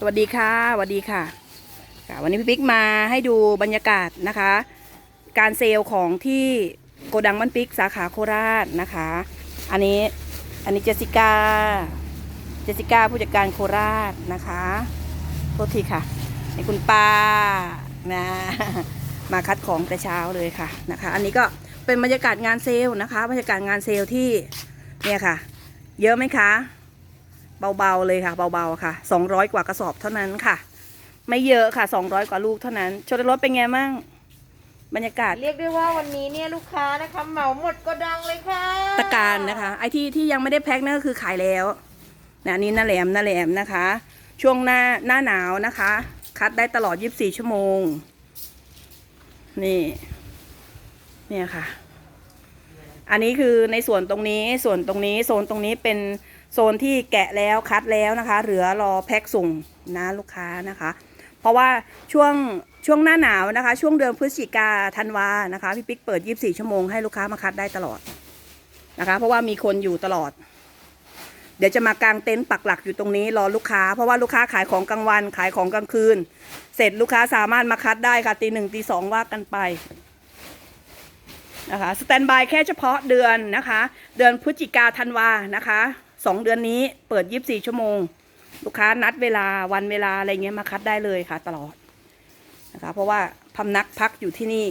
สวัสดีค่ะสวัสดีค่ะค่ะ วันนี้พี่ปิ๊กมาให้ดูบรรยากาศนะคะ การเซลล์ของที่โกดังบ้านปิ๊กสาขาโคราชนะคะ อันนี้อันนี้เจสิก้าเจสสิก้าผู้จัดการโคราชนะคะโทษทีค่ะนี่คุณป้านะมาคัดของแต่เช้าเลยค่ะนะคะ อันนี้ก็เป็นบรรยากาศงานเซลล์นะคะ บรรยากาศงานเซลล์ที่เนี่ยค่ะ เยอะไหมคะ เบาๆเลยค่ะเบาๆค่ะ 200 กว่ากระสอบเท่านั้นค่ะ ไม่เยอะค่ะ 200 กว่าลูกเท่านั้นชนรถเป็นไงมั่งบรรยากาศเรียกได้ว่าวันนี้เนี่ยลูกค้านะคะเหมาหมดก็ดังเลยค่ะตะการนะคะ ไอที่ที่ยังไม่ได้แพ็คนั่นก็คือขายแล้วนะอันนี้หน้าแหลมหน้าแหลมนะคะ ช่วงหน้าหน้าหนาวนะคะ คัดได้ตลอด 24 ชั่วโมง นี่เนี่ยค่ะ อันนี้คือในส่วนตรงนี้ส่วนตรงนี้โซนตรงนี้เป็น โซนที่แกะแล้วคัดแล้วนะคะ เหลือรอแพ็คส่งนะลูกค้านะคะ เพราะว่าช่วงช่วงหน้าหนาวนะคะ ช่วงเดือนพฤศจิกาธันวานะคะพี่ปิ๊กเปิด 24 ชั่วโมงให้ลูกค้ามาคัดได้ตลอดนะคะ เพราะว่ามีคนอยู่ตลอด เดี๋ยวจะมากางเต็นท์ปักหลักอยู่ตรงนี้รอลูกค้า เพราะว่าลูกค้าขายของกลางวันขายของกลางคืน เสร็จลูกค้าสามารถมาคัดได้ค่ะตีหนึ่งตีสองว่ากันไปนะคะสแตนบายแค่เฉพาะเดือนนะคะ เดือนพฤศจิกาธันวานะคะ สองเดือนนี้เปิด 24 ชั่วโมง ลูกค้านัดเวลาวันเวลาอะไรเงี้ยมาคัดได้เลยค่ะ ตลอดนะคะ เพราะว่าพำนักพักอยู่ที่นี่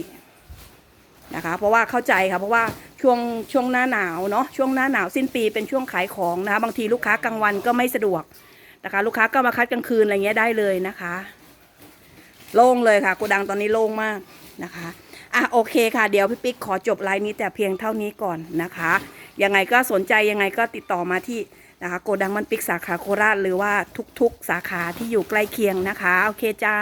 นะคะ เพราะว่าเข้าใจค่ะเพราะว่าช่วงช่วงหน้าหนาวเนาะช่วงหน้าหนาวสิ้นปีเป็นช่วงขายของนะคะบางทีลูกค้ากลางวันก็ไม่สะดวกนะคะ ลูกค้าก็มาคัดกลางคืนอะไรเงี้ยได้เลยนะคะ โล่งเลยค่ะโกดังตอนนี้โล่งมากนะคะอะโอเคค่ะ เดี๋ยวพี่ปิ๊กขอจบไลน์นี้แต่เพียงเท่านี้ก่อนนะคะ ยังไงก็สนใจยังไงก็ติดต่อมาที่นะคะโกดังมันปิกสาขาโคราชหรือว่าทุกๆสาขาที่อยู่ใกล้เคียงนะคะ โอเคจ้า